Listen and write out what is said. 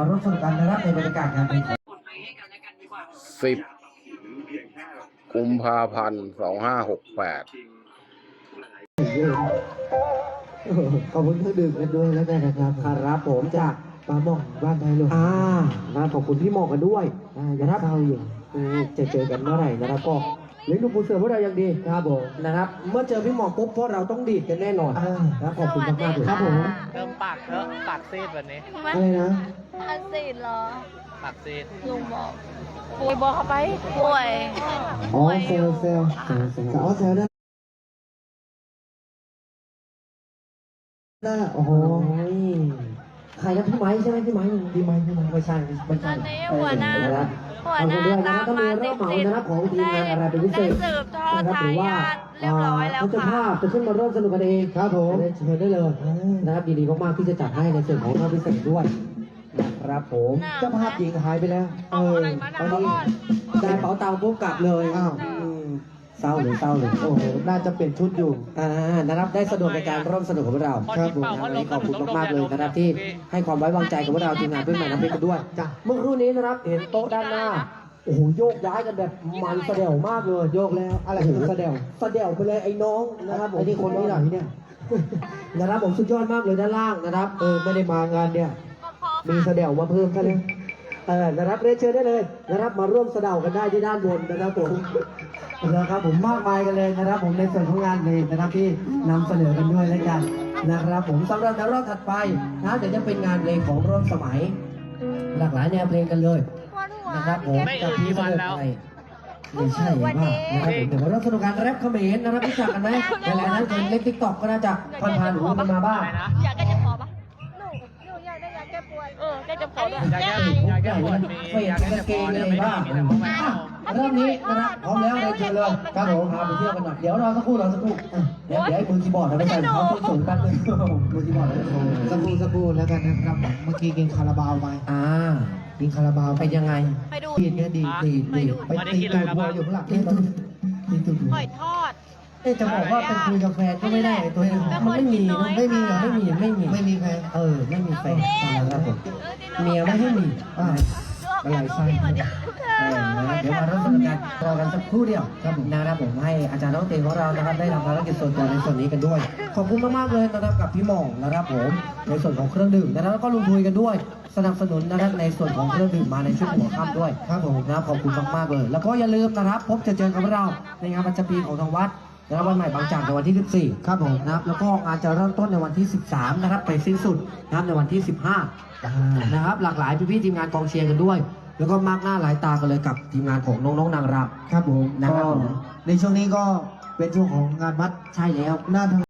มาร่วมสนุกกันนะครับในบรรยากาศงานเพลงสิบกุมภาพันธ์สองห้าหกแปดขอบคุณเครื่องดื่มกันด้วยแล้วกันนะครับครับผมจากปลาหม่องบ้านไทยลูกอ่านะขอบคุณพี่หมอกกันด้วยอ่ายังเข้าอยู่อืมจะเจอกันเมื่อไหร่นะครับก็เลี้ยงดูปูเสือพวกเราอย่างดีครับผมนะครับ เมื่อเจอพี่หมอกปุ๊บพวกเราต้องดีดกันแน่นอนอ่านะขอบคุณมากๆเลยครับผมเริ่มปากเถอะปากซีดวันนี้อะไรนะ อันซีดเหรอปากซีดลุงบอกป่วยบอกเขาไปป่วยอ๋อเซลลเซลลเซลลเซลลอ๋อเซลลได้ได้โอ้โหใครนะพี่ไม้ใช่ไหมพี่ไม้พี่ไม้พี่ไม้ไม่ใช่ไม่ตใช่อนนี้หัวหน้านะครับหัวหน้าขอบคุณด้วยนะตามก็มีมาเริ่ติมดเหมาติดนะครับของทีมงานอะไรเป็นพิเศษได้สืบทอดนะครับหทารือว่ายาทเรียบร้อยแล้วเขาจะค่ะภาพจะขึ้นมาร่วมสนุกกันเองครับผมเชิญได้เลยนะครับยินดีมากๆที่จะจัดให้ในส่วนของรอบพิเศษด้วย นะครับผมเจ้าภาพหญิงหายไปแล้ว เออตอนนี้ได้เป๋าตังค์ปุ๊บกลับเลยอ้าวอืมเศร้าเลยเศร้าเลยโอ้โหน่าจะเป็นชุดอยู่อ่านะครับได้สะดวกในการร่วมสนุกกับพวกเราพอครับที่เป่าผมพัดวันลมนี้ขอบคุณต้งมากๆเลยดนะครับที่ให้ความไว้วางใจกับพวกเราทีมงานเพื่อนใหม่น้ำพริกกันด้วยจ้ะเมื่อครู่นี้นะครับเห็นโต๊ะด้านหน้าโอ้โหโยกย้ายกันแบบมันสะเดวมากเลยโยกแล้วอะไรคือแสดงสะเดวไปเลยไอ้น้องนะครับผมไอ้นี่คนนี้ไหนเนี่ยนะครับผมสุดยอดมากเลยด้านล่างนะครับเออไม่ได้มางานเนี่ย มีแสดงมาเพิ่มซะเลยเออนะครับเรียนเชิญได้เลยนะครับมาร่วมสะเดากันได้ที่ด้านบนนะครับผมนะครับผมมากมายกันเลยนะครับ ผมในส่วนของงานเพลงนะครับที่นำเสนอกันด้วยแล้วกันนะครับผมสำหรับในรอบถัดไปนะเดี๋ยวจะเป็นงานเพลงของร่วมสมัย หลากหลายแนวเพลงกันเลยนะครับผมไม่อื่นกี่วันแล้ว ไม่ใช่ว่านะครับผมเดี๋ยวมาเริ่มสนุกการแรปเขมรนะครับรู้จักกันไหมหลายๆท่านเคยเล่นทิกตอกก็น่าจะผ่านผ่านๆหูกันมาบ้างอะไรนะอยากแก้เจ็บคอปะ เออแก้เจ็บคอด้วยอยากแก้อยากแก้ปวดมีเฟดอยากแก้กางเกงปวดเลยไม่บ้างมีแต่พวกแม่อะเริ่มนี้นะครับพร้อมแล้วเลยเชิญเลยครับผมพาไปเที่ยวกันหน่อยเดี๋ยวรอสักครู่รอสักครู่เดี๋ยวเดี๋ยวให้มือคีย์บอร์ดเราไปใส่เขาส้นสูงแป๊บนึงมือคีย์บอร์ดเราสักครู่สักครู่แล้วกันนะครับเมื่อกี้กินคาราบาวไปอ่ากินคาราบาวเป็นยังไงไปดูดีดเนี่ยดีดดีดดีไปตีตูดวัวบ้างอยู่ข้างหลังตีตูดตีตูดหอยทอด เอ๊ะจะบอกว่าเป็นคุยกับแฟนก็ไม่ได้ตัวเองมันไม่มีนไม่มีเหรอไม่มีไม่มีไม่มีใครเออไม่มีแฟนนะครับผมเออที่หนูเมียไม่ให้มีอ่าอะไรไส้าดิเออนเดี๋ยวมาเริ่มสนุกกันรอกันสักครู่เดียวครับผมนะครับผมให้อาจารย์น้องเตงของเรานะครับได้ทำภารกิจส่วนตัวในส่วนนี้กันด้วย ขอบคุณมากๆเลยนะครับกับพี่หม่องนะครับผมในส่วนของเครื่องดื่มนะครับแล้วก็ลุงทุยกันด้วย สนับสนุนนะครับในส่วนของเครื่องดื่มมาในช่วงหัวค่ำด้วยครับผมนะครับขอบคุณมากๆเลย แล้วก็อย่าลืมนะครับ พบจะเจอกับเราในงานประจำปีของทางวัด นะครับวันใหม่บางจากในวันที่ 14 ครับผมนะครับ แล้วก็งานจะเริ่มต้นในวันที่ 13 นะครับ ไปสิ้นสุดนะครับในวันที่ 15 นะครับ หลากหลายพี่ๆทีมงานกองเชียร์กันด้วย แล้วก็มากหน้าหลายตากันเลยกับทีมงานของน้องๆนางรำครับผมนะครับก็ในช่วงนี้ก็เป็นช่วงของงานวัดใช่แล้วหน้าทาง